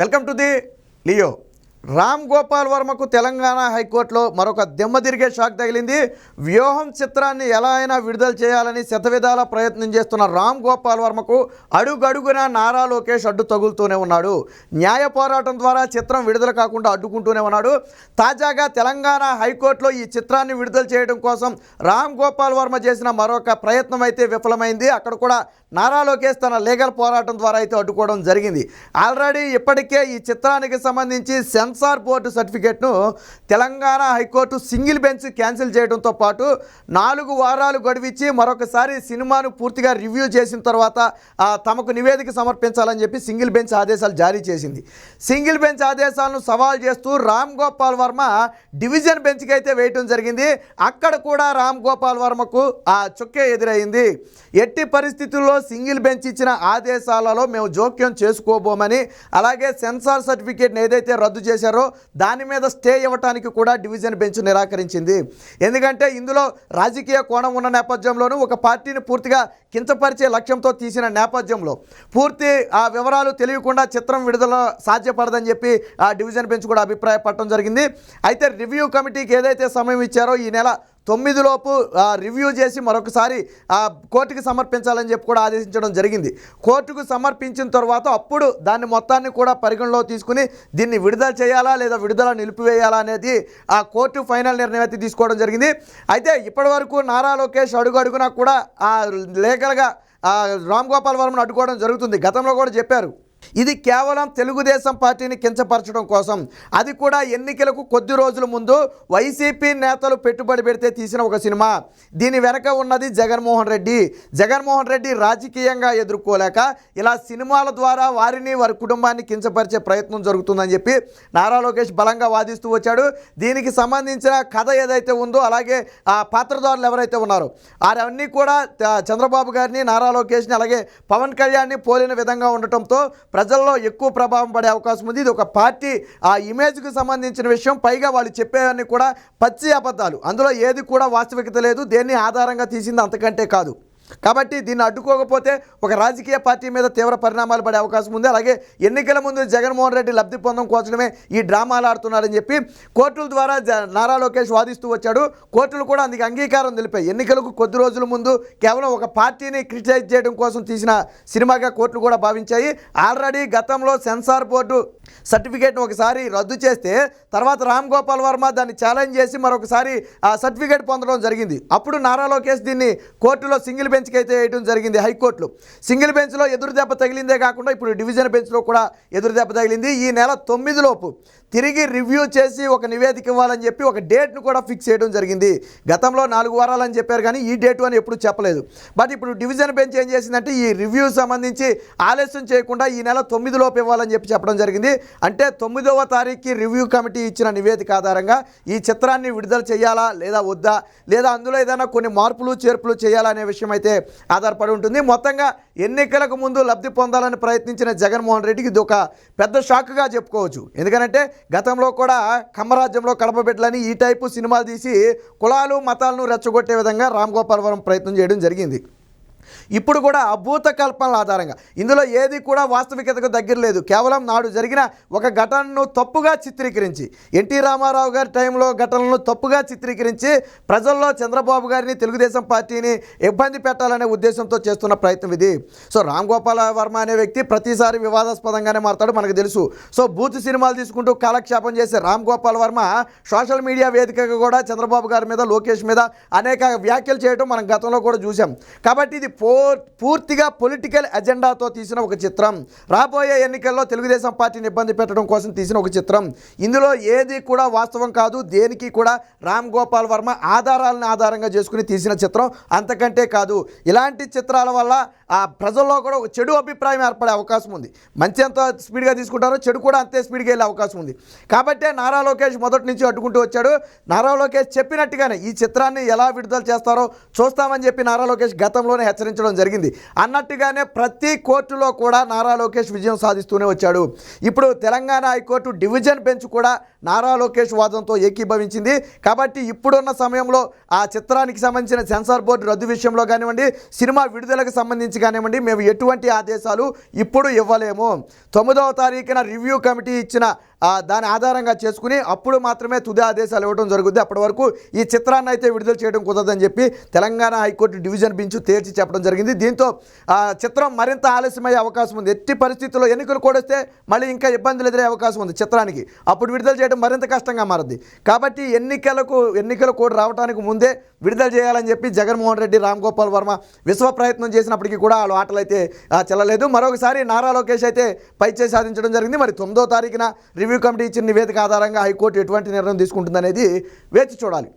Welcome to the Leo. Ram Gopal వర్మకు Telangana హైకోర్టులో మరొక దెమ్మ తిరిగే షాక్ తగిలింది. వ్యూహం చిత్రాన్ని ఎలా అయినా విడుదల చేయాలని శతవిధాల ప్రయత్నం చేస్తున్న రామ్ గోపాల్ వర్మకు అడుగడుగున నారా లోకేష్ అడ్డు తగులుతూనే ఉన్నాడు. న్యాయ పోరాటం ద్వారా చిత్రం విడుదల కాకుండా అడ్డుకుంటూనే ఉన్నాడు. తాజాగా తెలంగాణ హైకోర్టులో ఈ చిత్రాన్ని విడుదల చేయడం కోసం రామ్ గోపాల్ వర్మ చేసిన మరొక ప్రయత్నం అయితే విఫలమైంది. అక్కడ కూడా నారా లోకేష్ తన లీగల్ పోరాటం ద్వారా అయితే అడ్డుకోవడం జరిగింది. ఆల్రెడీ ఇప్పటికే ఈ చిత్రానికి సంబంధించి సెన్సార్ బోర్డు సర్టిఫికేట్ను Telangana high court single bench cancel చేయడంతో పాటు నాలుగు వారాలు గడువిచ్చి మరొకసారి సినిమాను పూర్తిగా రివ్యూ చేసిన తర్వాత తమకు నివేదిక సమర్పించాలని చెప్పి సింగిల్ బెంచ్ ఆదేశాలు జారీ చేసింది. సింగిల్ బెంచ్ ఆదేశాలను సవాల్ చేస్తూ రామ్ గోపాల్ వర్మ డివిజన్ బెంచ్కి అయితే వేయటం జరిగింది. అక్కడ కూడా రామ్ గోపాల్ వర్మకు ఆ చుక్కే ఎదురైంది. ఎట్టి పరిస్థితుల్లో సింగిల్ బెంచ్ ఇచ్చిన ఆదేశాలలో మేము జోక్యం చేసుకోబోమని అలాగే సెన్సార్ సర్టిఫికేట్ని ఏదైతే రద్దు చేశారో దాని మీద స్టే ఇవ్వటానికి కూడా డివిజన్ బెంచ్ నిరాకరించింది. ఎందుకంటే ఇందులో రాజకీయ కోణం ఉన్న నేపథ్యంలోనూ ఒక పార్టీని పూర్తిగా కించపరిచే లక్ష్యంతో తీసిన నేపథ్యంలో పూర్తి ఆ వివరాలు తెలియకుండా చిత్రం విడుదల సాధ్యపడదని చెప్పి ఆ డివిజన్ బెంచ్ కూడా అభిప్రాయపడటం జరిగింది. అయితే రివ్యూ కమిటీకి ఏదైతే సమయం ఇచ్చారో ఈ నెల తొమ్మిదిలోపు ఆ, రివ్యూ చేసి మరొకసారి ఆ, కోర్టుకి సమర్పించాలని చెప్పి కూడా ఆదేశించడం జరిగింది. కోర్టుకు సమర్పించిన తర్వాత అప్పుడు దాన్ని మొత్తాన్ని కూడా పరిగణలో తీసుకుని దీన్ని విడుదల చేయాలా లేదా విడుదల నిలిపివేయాలా అనేది ఆ కోర్టు ఫైనల్ నిర్ణయం అయితే తీసుకోవడం జరిగింది. అయితే ఇప్పటివరకు నారా లోకేష్ అడుగు అడుగునా కూడా లీగల్గా రామ్ గోపాల్ వర్మను అడ్డుకోవడం జరుగుతుంది. గతంలో కూడా చెప్పారు. ఇది కేవలం తెలుగుదేశం పార్టీని కించపరచడం కోసం. అది కూడా ఎన్నికలకు కొద్ది రోజుల ముందు వైసీపీ నేతలు పెట్టుబడి పెడితే తీసిన ఒక సినిమా. దీని వెనక ఉన్నది జగన్మోహన్ రెడ్డి. జగన్మోహన్ రెడ్డి రాజకీయంగా ఎదుర్కోలేక ఇలా సినిమాల ద్వారా వారిని వారి కుటుంబాన్ని కించపరిచే ప్రయత్నం జరుగుతుందని చెప్పి నారా లోకేష్ బలంగా వాదిస్తూ వచ్చాడు. దీనికి సంబంధించిన కథ ఏదైతే ఉందో అలాగే ఆ పాత్రదారులు ఎవరైతే ఉన్నారో వారన్నీ కూడా చంద్రబాబు గారిని నారా లోకేష్ని అలాగే పవన్ కళ్యాణ్ని పోలిన విధంగా ఉండటంతో ప్రజల్లో ఎక్కువ ప్రభావం పడే అవకాశం ఉంది. ఇది ఒక పార్టీ ఆ ఇమేజ్కి సంబంధించిన విషయం. పైగా వాళ్ళు చెప్పేవన్నీ కూడా పచ్చి అబద్ధాలు. అందులో ఏది కూడా వాస్తవికత లేదు. దేన్ని ఆధారంగా తీసింది అంతకంటే కాదు. కాబట్టి దీన్ని అడ్డుకోకపోతే ఒక రాజకీయ పార్టీ మీద తీవ్ర పరిణామాలు పడే అవకాశం ఉంది. అలాగే ఎన్నికల ముందు జగన్మోహన్ రెడ్డి లబ్ధి పొందడం కోసమే ఈ డ్రామాలు ఆడుతున్నారని చెప్పి కోర్టుల ద్వారా జ- నారా లోకేష్ వాదిస్తూ వచ్చాడు. కోర్టులు కూడా అందుకు అంగీకారం తెలిపాయి ఎన్నికలకు కొద్ది రోజుల ముందు కేవలం ఒక పార్టీని క్రిటిసైజ్ చేయడం కోసం తీసిన సినిమాగా కోర్టులు కూడా భావించాయి. ఆల్రెడీ గతంలో సెన్సార్ బోర్డు సర్టిఫికేట్ను ఒకసారి రద్దు చేస్తే తర్వాత రామ్ గోపాల్ వర్మ దాన్ని ఛాలెంజ్ చేసి మరొకసారి ఆ సర్టిఫికేట్ పొందడం జరిగింది. అప్పుడు నారా లోకేష్ దీన్ని కోర్టులో సింగిల్ బెంచ్కి అయితే వేయడం జరిగింది హైకోర్టులో. సింగిల్ బెంచ్లో ఎదురు దెబ్బ తగిలిందే కాకుండా ఇప్పుడు డివిజన్ బెంచ్లో కూడా ఎదురు దెబ్బ తగిలింది. ఈ నెల తొమ్మిదిలోపు తిరిగి రివ్యూ చేసి ఒక నివేదిక ఇవ్వాలని చెప్పి ఒక డేట్ను కూడా ఫిక్స్ చేయడం జరిగింది. గతంలో నాలుగు వారాలని చెప్పారు కానీ ఈ డేటు అని ఎప్పుడు చెప్పలేదు. బట్ ఇప్పుడు డివిజన్ బెంచ్ ఏం చేసిందంటే ఈ రివ్యూ సంబంధించి ఆలస్యం చేయకుండా ఈ నెల తొమ్మిదిలోపు ఇవ్వాలని చెప్పి చెప్పడం జరిగింది. అంటే తొమ్మిదవ తారీఖుకి రివ్యూ కమిటీ ఇచ్చిన నివేదిక ఆధారంగా ఈ చిత్రాన్ని విడుదల చేయాలా లేదా వద్దా? లేదా అందులో ఏదైనా కొన్ని మార్పులు చేర్పులు చేయాలా అనే విషయం అయితే అయితే ఆధారపడి ఉంటుంది. మొత్తంగా ఎన్నికలకు ముందు లబ్ధి పొందాలని ప్రయత్నించిన జగన్మోహన్ రెడ్డికి ఇది ఒక పెద్ద షాక్గా చెప్పుకోవచ్చు. ఎందుకంటే గతంలో కూడా కమ్మరాజ్యంలో కడప బిడ్డలని ఈ టైపు సినిమాలు తీసి కులాలు మతాలను రెచ్చగొట్టే విధంగా రామ్ గోపాల్ వరం ప్రయత్నం చేయడం జరిగింది. ఇప్పుడు కూడా అభూత కల్పనల ఆధారంగా. ఇందులో ఏది కూడా వాస్తవికతకు దగ్గర లేదు. కేవలం నాడు జరిగిన ఒక ఘటనను తప్పుగా చిత్రీకరించి ఎన్టీ రామారావు గారి టైంలో ఘటనలను తప్పుగా చిత్రీకరించి ప్రజల్లో చంద్రబాబు గారిని తెలుగుదేశం పార్టీని ఇబ్బంది పెట్టాలనే ఉద్దేశంతో చేస్తున్న ప్రయత్నం ఇది. సో రామ్ గోపాల్ వర్మ అనే వ్యక్తి ప్రతిసారి వివాదాస్పదంగానే మారుతాడు మనకు తెలుసు. సో బూత్ సినిమాలు తీసుకుంటూ కాలక్షేపం చేసే రామ్ గోపాల్ వర్మ సోషల్ మీడియా వేదికగా కూడా చంద్రబాబు గారి మీద లోకేష్ మీద అనేక వ్యాఖ్యలు చేయడం మనం గతంలో కూడా చూసాం కాబట్టి ఇది పూర్తిగా పొలిటికల్ ఎజెండాతో తీసిన ఒక చిత్రం. రాబోయే ఎన్నికల్లో తెలుగుదేశం పార్టీని ఇబ్బంది పెట్టడం కోసం తీసిన ఒక చిత్రం. ఇందులో ఏది కూడా వాస్తవం కాదు దేనికి కూడా రామ్ గోపాల్ వర్మ ఆధారాలను ఆధారంగా చేసుకుని తీసిన చిత్రం అంతకంటే కాదు. ఇలాంటి చిత్రాల వల్ల ఆ ప్రజల్లో కూడా ఒక చెడు అభిప్రాయం ఏర్పడే అవకాశం ఉంది. మంచి ఎంత స్పీడ్గా తీసుకుంటారో చెడు కూడా అంతే స్పీడ్గా వెళ్ళే అవకాశం ఉంది. కాబట్టే నారా లోకేష్ మొదటి నుంచి అడ్డుకుంటూ వచ్చాడు. నారా లోకేష్ చెప్పినట్టుగానే ఈ చిత్రాన్ని ఎలా విడుదల చేస్తారో చూస్తామని చెప్పి నారా లోకేష్ గతంలోనే హెచ్చరి ప్రచురించడం జరిగింది. అన్నట్టుగానే ప్రతి కోర్టులో కూడా నారా లోకేష్ విజయం సాధిస్తూనే వచ్చాడు. ఇప్పుడు తెలంగాణ హైకోర్టు డివిజన్ బెంచ్ కూడా నారా లోకేష్ వాదంతో ఏకీభవించింది. కాబట్టి ఇప్పుడున్న సమయంలో ఆ చిత్రానికి సంబంధించిన సెన్సార్ బోర్డు రద్దు విషయంలో కానివ్వండి సినిమా విడుదలకు సంబంధించి కానివ్వండి మేము ఎటువంటి ఆదేశాలు ఇప్పుడు ఇవ్వలేము. తొమ్మిదవ తారీఖున రివ్యూ కమిటీ ఇచ్చిన దాని ఆధారంగా చేసుకుని అప్పుడు మాత్రమే తుది ఆదేశాలు ఇవ్వడం జరుగుద్ది. అప్పటి వరకు ఈ చిత్రాన్ని అయితే విడుదల చేయడం కుదరదని చెప్పి తెలంగాణ హైకోర్టు డివిజన్ బెంచ్ తేల్చి చెప్పడం జరిగింది. దీంతో చిత్రం మరింత ఆలస్యమయ్యే అవకాశం ఉంది. ఎట్టి పరిస్థితుల్లో ఎన్నికలు కూడా వస్తే మళ్ళీ ఇంకా ఇబ్బందులు ఎదురే అవకాశం ఉంది చిత్రానికి. అప్పుడు విడుదల చేయడం మరింత కష్టంగా మారుద్ది. కాబట్టి ఎన్నికలకు ఎన్నికల కోడ్ రావడానికి ముందే విడుదల చేయాలని చెప్పి జగన్మోహన్ రెడ్డి రామ్ గోపాల్ వర్మ విశ్వ ప్రయత్నం చేసినప్పటికీ కూడా వాళ్ళు ఆటలు అయితే చెల్లలేదు. మరొకసారి నారా లోకేష్ అయితే పైచే సాధించడం జరిగింది. మరి తొమ్మిదో తారీఖున రివ్యూ కమిటీ ఇచ్చిన నివేదిక ఆధారంగా హైకోర్టు ఎటువంటి నిర్ణయం తీసుకుంటుందనేది వేచి చూడాలి.